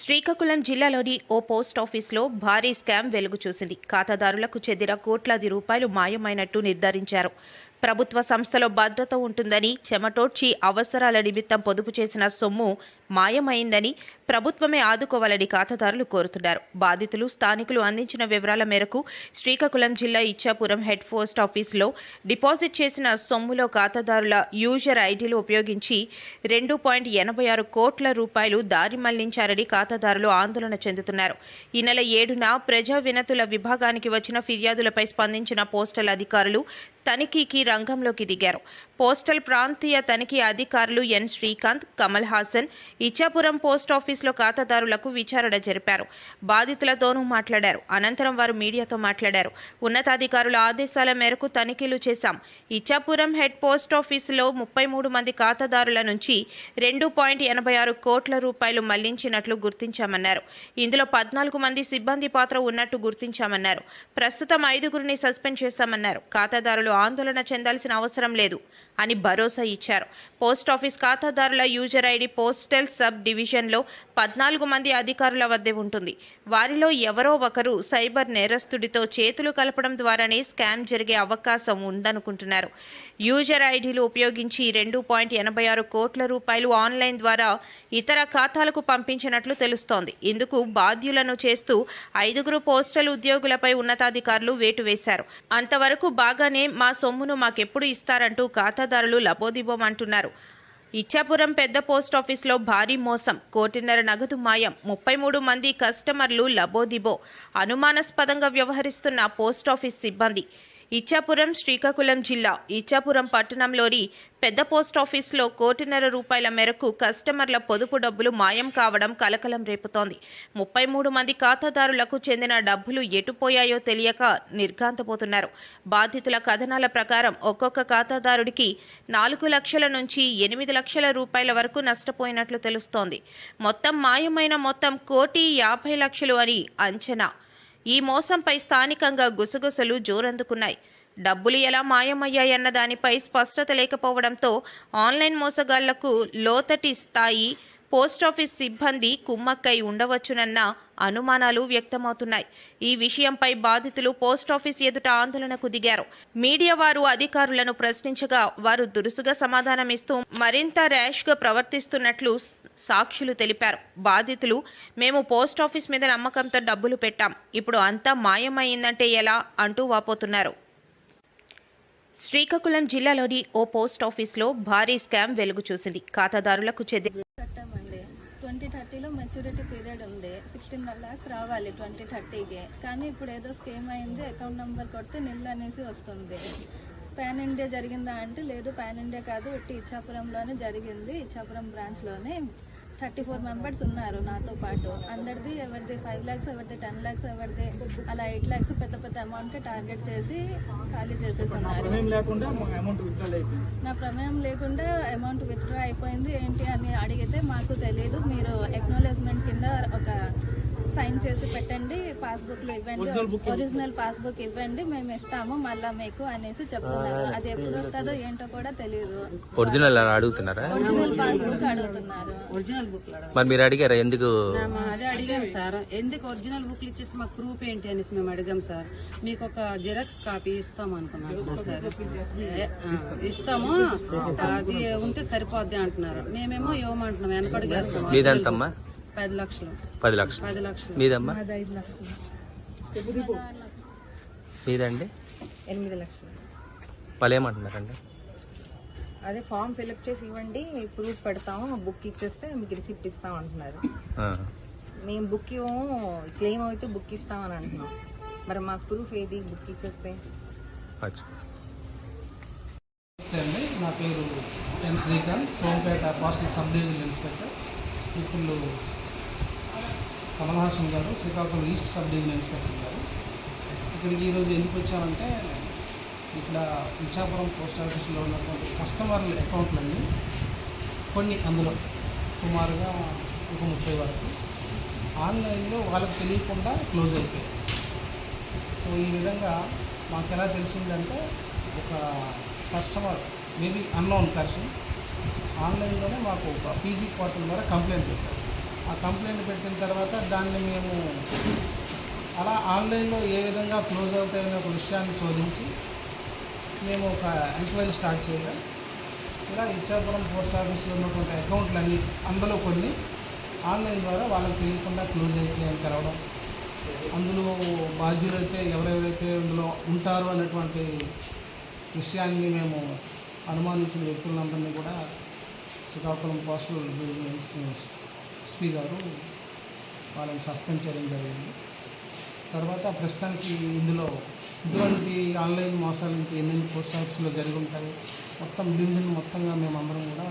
శ్రీకాకుళం జిల్లాలోని ఓ పోస్ట్ ఆఫీస్లో భారీ స్కామ్ వెలుగు చూసింది ఖాతాదారులకు చెందిన కోట్లాది రూపాయలు మాయమైనట్టు నిర్ధారించారు. ప్రభుత్వ సంస్థలో భద్రత ఉంటుందని చెమటోడ్చి అవసరాల నిమిత్తం పొదుపు చేసిన సొమ్ము మాయమైందని ప్రభుత్వమే ఆదుకోవాలని ఖాతాదారులు కోరుతున్నారు. బాధితులు స్థానికులు అందించిన వివరాల మేరకు శ్రీకాకుళం జిల్లా ఇచ్చాపురం హెడ్ పోస్ట్ ఆఫీసులో డిపాజిట్ చేసిన సొమ్ములో ఖాతాదారుల యూజర్ ఐడీలు ఉపయోగించి రెండు పాయింట్ ఎనభై ఆరు కోట్ల రూపాయలు దారి మళ్ళించారని ఖాతాదారులు ఆందోళన చెందుతున్నారు. ఈ నెల ఏడున ప్రజా వినతుల విభాగానికి వచ్చిన ఫిర్యాదులపై స్పందించిన పోస్టల్ అధికారులు తనిఖీకి రంగంలోకి దిగారు. పోస్టల్ ప్రాంతీయ తనిఖీ అధికారులు ఎన్. శ్రీకాంత్ కమల్ హాసన్ ఇచ్చాపురం పోస్ట్ ఆఫీసులో ఖాతాదారులకు విచారణ జరిపారు. బాధితులతోనూ మాట్లాడారు. అనంతరం వారు మీడియాతో మాట్లాడారు. ఉన్నతాధికారుల ఆదేశాల మేరకు తనిఖీలు చేశాం. ఇచ్చాపురం హెడ్ పోస్ట్ ఆఫీసులో ముప్పై మూడు మంది ఖాతాదారుల నుంచి రెండు పాయింట్ ఎనభై ఆరు కోట్ల రూపాయలు మళ్ళించినట్లు గుర్తించామన్నారు. ఇందులో పద్నాలుగు మంది సిబ్బంది పాత్ర ఉన్నట్టు గుర్తించామన్నారు. ప్రస్తుతం ఐదుగురిని సస్పెండ్ చేశామన్నారు. ఖాతాదారులు ఆందోళన చెందాల్సిన అవసరం లేదు అని భరోసా ఇచ్చారు. పోస్ట్ ఆఫీస్ ఖాతాదారుల యూజర్ ఐడి పోస్టల్ సబ్ డివిజన్లో పద్నాలుగు మంది అధికారుల వద్దే ఉంటుంది. వారిలో ఎవరో ఒకరు సైబర్ నేరస్తుడితో చేతులు కలపడం ద్వారానే స్కామ్ జరిగే అవకాశం ఉందనుకుంటున్నారు. యూజర్ ఐడీలు ఉపయోగించి రెండు పాయింట్ ఎనభై ఆరు కోట్ల రూపాయలు ఆన్లైన్ ద్వారా ఇతర ఖాతాలకు పంపించినట్లు తెలుస్తోంది. ఇందుకు బాధ్యులను చేస్తూ ఐదుగురు పోస్టల్ ఉద్యోగులపై ఉన్నతాధికారులు వేటు వేశారు. అంతవరకు బాగానే మా సొమ్మును మాకెప్పుడు ఇస్తారంటూ ఖాతాదారులు లబోదిబోమంటున్నారు. ఇచ్చాపురం పెద్ద పోస్ట్ ఆఫీసులో భారీ మోసం కోటిన్నర నగదు మాయం ముప్పై మూడు మంది కస్టమర్లు లబోదిబో అనుమానాస్పదంగా వ్యవహరిస్తున్న పోస్ట్ ఆఫీస్ సిబ్బంది. ఇచ్చాపురం శ్రీకాకుళం జిల్లా ఇచ్చాపురం పట్టణంలోని పెద్ద పోస్ట్ కోటిన్నర రూపాయల మేరకు కస్టమర్ల పొదుపు డబ్బులు మాయం కావడం కలకలం రేపుతోంది. ముప్పై మూడు మంది ఖాతాదారులకు చెందిన డబ్బులు ఎటుపోయాయో తెలియక నిర్ఘాంతపోతున్నారు. బాధితుల కథనాల ప్రకారం ఒక్కొక్క ఖాతాదారుడికి నాలుగు లక్షల నుంచి ఎనిమిది లక్షల రూపాయల వరకు నష్టపోయినట్లు తెలుస్తోంది. మొత్తం మాయమైన మొత్తం కోటి యాభై లక్షలు అని అంచనా. ఈ మోసంపై స్థానికంగా గుసగుసలు జోరందుకున్నాయి. డబ్బులు ఎలా మాయమయ్యాయన్న దానిపై స్పష్టత లేకపోవడంతో ఆన్లైన్ మోసగాళ్ళకు లోతటి స్థాయి పోస్టాఫీస్ సిబ్బంది కుమ్మక్కై ఉండవచ్చునన్న అనుమానాలు వ్యక్తమవుతున్నాయి. ఈ విషయంపై బాధితులు పోస్టాఫీస్ ఎదుట ఆందోళనకు దిగారు. మీడియా వారు అధికారులను ప్రశ్నించగా వారు దురుసుగా సమాధానమిస్తూ మరింత ర్యాష్గా ప్రవర్తిస్తున్నట్లు సాక్షులు తెలిపారు. బాధితులు మేము పోస్టాఫీస్ మీద నమ్మకంతో డబ్బులు పెట్టాం. ఇప్పుడు అంతా మాయమైందంటే ఎలా? అంటూ వాపోతున్నారు. శ్రీకాకుళం జిల్లాలోని ఓ పోస్ట్ ఆఫీసులో భారీ స్కామ్ వెలుగు చూసింది ఖాతాదారులకు చెందిన మెచ్యూరిటీ పీరియడ్ ఉంది. సిక్స్టీన్ ల్యాక్స్ రావాలి ట్వంటీ థర్టీకి కానీ ఇప్పుడు ఏదో స్కీమ్ అయింది అకౌంట్ నెంబర్ కొడితే నిల్ అనేసి వస్తుంది. పాన్ ఇండియా జరిగిందా అంటే లేదు పాన్ ఇండియా కాదు ఇట్టి ఇచ్చాపురంలోనే జరిగింది ఇచ్చాపురం బ్రాంచ్లోనే థర్టీ ఫోర్ మెంబర్స్ ఉన్నారు నాతో పాటు. అందరిది ఎవరిది ఫైవ్ ల్యాక్స్ ఎవరిది టెన్ ల్యాక్స్ ఎవరిది అలా ఎయిట్ ల్యాక్స్ పెద్ద పెద్ద అమౌంట్కి టార్గెట్ చేసి ఖాళీ చేసేస్తున్నారు నా ప్రమేయం లేకుండా అమౌంట్ విత్డ్రా అయిపోయింది. ఏంటి అని అడిగితే మాకు తెలియదు మీరు ఎక్నాలెడ్జ్మెంట్ కింద ఒక సైన్ చేసి పెట్టండి పాస్బుక్లో ఇవ్వండి. ఒరిజినల్ పాస్బుక్ ఇవ్వండి మేము ఇస్తాము మళ్ళా మీకు అనేసి చెప్తున్నారు. అది ఎప్పుడు వస్తుందో ఏంటో కూడా తెలియదు ఒరిజినల్ అడుగుతున్నారా? ఒరిజినల్ పాస్బుక్ అడుగుతున్నారు. ఒరిజినల్ బుక్ మరి మీరు అడిగారా ఎందుకు? అదే అడిగాం సార్. ఎందుకు ఒరిజినల్ బుక్లు ఇచ్చేసి మాకు ప్రూఫ్ ఏంటి అనేసి మేము అడిగాం సార్. మీకు ఒక జిరాక్స్ కాపీ ఇస్తాం అనుకున్నాం సార్. ఇస్తాము. అది ఉంటే సరిపోద్ది అంటున్నారు. మేమేమో ఇవ్వమంటున్నాం. వెనకడుగేస్తాం మీదెంతమ్మా పది లక్షలు. పది లక్షలు. పది లక్షలు. మీదమ్మా? మీదండి? ఎనిమిది లక్షలు. వాళ్ళు ఏమంటున్నారండి అదే ఫామ్ ఫిల్అప్ చేసి ఇవ్వండి ప్రూఫ్ పెడతాము బుక్ ఇచ్చేస్తే మీకు రిసిప్ట్ ఇస్తాం అంటున్నారు. ఆ. మేము బుక్ ఇవ్వము క్లెయిమ్ అయితే బుక్ ఇస్తామని అంటున్నాం. మరి మాకు ప్రూఫ్ ఏది బుక్ ఇచ్చేస్తే? అచ్చా. నమస్తే అండి నా పేరు N Srikanth Sompeta postal sub divisional inspector మిత్రులు కమల్ గారు Srikakulam east sub division inspector గారు. ఇక్కడికి ఈరోజు ఎందుకు వచ్చానంటే ఇక్కడ ఇచ్చాపురం పోస్ట్ ఆఫీస్లో ఉన్నటువంటి కస్టమర్ల అకౌంట్లన్నీ కొన్ని అందులో సుమారుగా ఒక ముప్పై వరకు ఆన్లైన్లో వాళ్ళకి తెలియకుండా క్లోజ్ అయిపోయాయి. సో ఈ విధంగా మాకు ఎలా తెలిసిందంటే ఒక కస్టమర్ మేబీ అన్నోన్ పర్సన్ ఆన్లైన్లోనే మాకు ఒక పీజీ పోర్టల్ ద్వారా కంప్లైంట్ పెట్టారు. ఆ కంప్లైంట్ పెట్టిన తర్వాత దాన్ని మేము అలా ఆన్లైన్లో ఏ విధంగా క్లోజ్ అవుతాయనే ఒక విషయాన్ని శోధించి మేము ఒక ఎంక్వైరీ స్టార్ట్ చేయగా ఇలా ఇచ్చాపురం పోస్ట్ ఆఫీస్లో ఉన్నటువంటి అకౌంట్లన్నీ అందులో కొన్ని ఆన్లైన్ ద్వారా వాళ్ళకి తెలియకుండా క్లోజ్ అయిపోయాయని తెలవడం. అందులో బాధ్యులైతే ఎవరెవరైతే అందులో ఉంటారో అనేటువంటి విషయాన్ని మేము అనుమానించిన వ్యక్తులందరినీ కూడా శ్రీకాకుళం పోస్టల్ డివిజన్ ఎస్పీ గారు వాళ్ళని సస్పెండ్ చేయడం జరిగింది. తర్వాత ప్రస్తుతానికి ఇందులో ఇటువంటి ఆన్లైన్ మోసాలు ఇంకా ఎన్ని పోస్ట్ ఆఫీసులో జరిగి ఉంటాయి మొత్తం డివిజన్ మొత్తంగా మేమందరం కూడా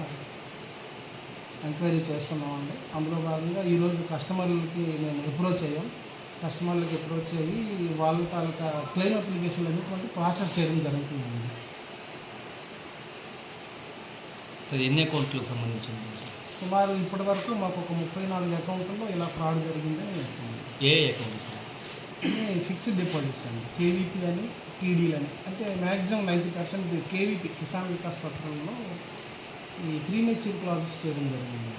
ఎంక్వైరీ చేస్తున్నామండి. అందులో భాగంగా ఈరోజు కస్టమర్లకి మేము అప్రోచ్ అయ్యాం. కస్టమర్లకి అప్రోచ్ అయ్యి వాళ్ళ తాలూకా క్లెయిమ్ అప్లికేషన్లు అనేటువంటి ప్రాసెస్ చేయడం జరుగుతుందండి. సార్ ఎన్ని అకౌంట్లకు సంబంధించింది సార్? సుమారు ఇప్పటి వరకు మాకు ఒక ముప్పై నాలుగు అకౌంట్లో ఇలా ఫ్రాడ్ జరిగిందని వచ్చింది ఏ అకౌంట్ సార్? ఇది ఫిక్స్డ్ డిపాజిట్స్ అండి. కేవీపీ అని టీడీలు అని. అంటే maximum ninety percent KVP Kisan Vikas పత్రంలో ఈ ప్రీమెచ్యూర్ క్లాజెస్ చేయడం జరిగింది.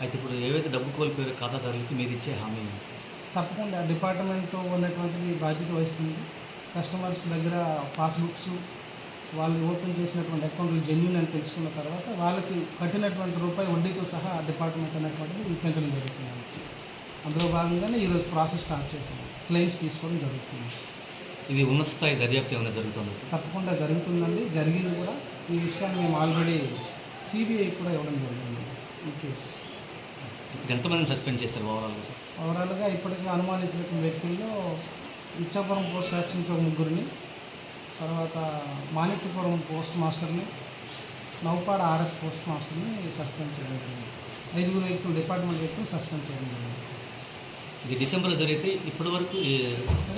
అయితే ఇప్పుడు ఏవైతే డబ్బు కోల్పోయారో ఖాతాదారులకి మీరు ఇచ్చే హామీ ఏంటి సార్? తప్పకుండా డిపార్ట్మెంట్ ఉన్నటువంటిది బాధ్యత వహిస్తుంది. కస్టమర్స్ దగ్గర పాస్బుక్స్ వాళ్ళు ఓపెన్ చేసినటువంటి అకౌంట్లు జెన్యున్ అని తెలుసుకున్న తర్వాత వాళ్ళకి కట్టినటువంటి రూపాయి వడ్డీతో సహా డిపార్ట్మెంట్ అనేటువంటిది ఇప్పించడం జరుగుతుంది. అందులో భాగంగానే ఈరోజు ప్రాసెస్ స్టార్ట్ చేసాము క్లెయిమ్స్ తీసుకోవడం జరుగుతుంది. ఇది ఉన్నత స్థాయి దర్యాప్తు ఏమైనా జరుగుతుందా సార్? తప్పకుండా జరుగుతుందండి. జరిగింది కూడా. ఈ విషయాన్ని మేము ఆల్రెడీ సిబిఐ కూడా ఇవ్వడం జరిగింది. ఈ కేసు ఎంతమందిని సస్పెండ్ చేశారు ఓవరాల్గా సార్? ఓవరాల్గా ఇప్పటికీ అనుమానించిన వ్యక్తుల్లో ఇచ్చాపురం పోస్ట్ ఆఫీస్ నుంచి ఒక ముగ్గురిని తర్వాత మాణిక్యపురం పోస్ట్ మాస్టర్ని నౌపాడ ఆర్ఎస్ పోస్ట్ మాస్టర్ని సస్పెండ్ చేయడం జరిగింది. ఐదుగురు వ్యక్తులు డిపార్ట్మెంట్ వ్యక్తులు సస్పెండ్ చేయడం జరిగింది. ఇది డిసెంబర్లో జరిగితే ఇప్పటి వరకు ఈ- అదే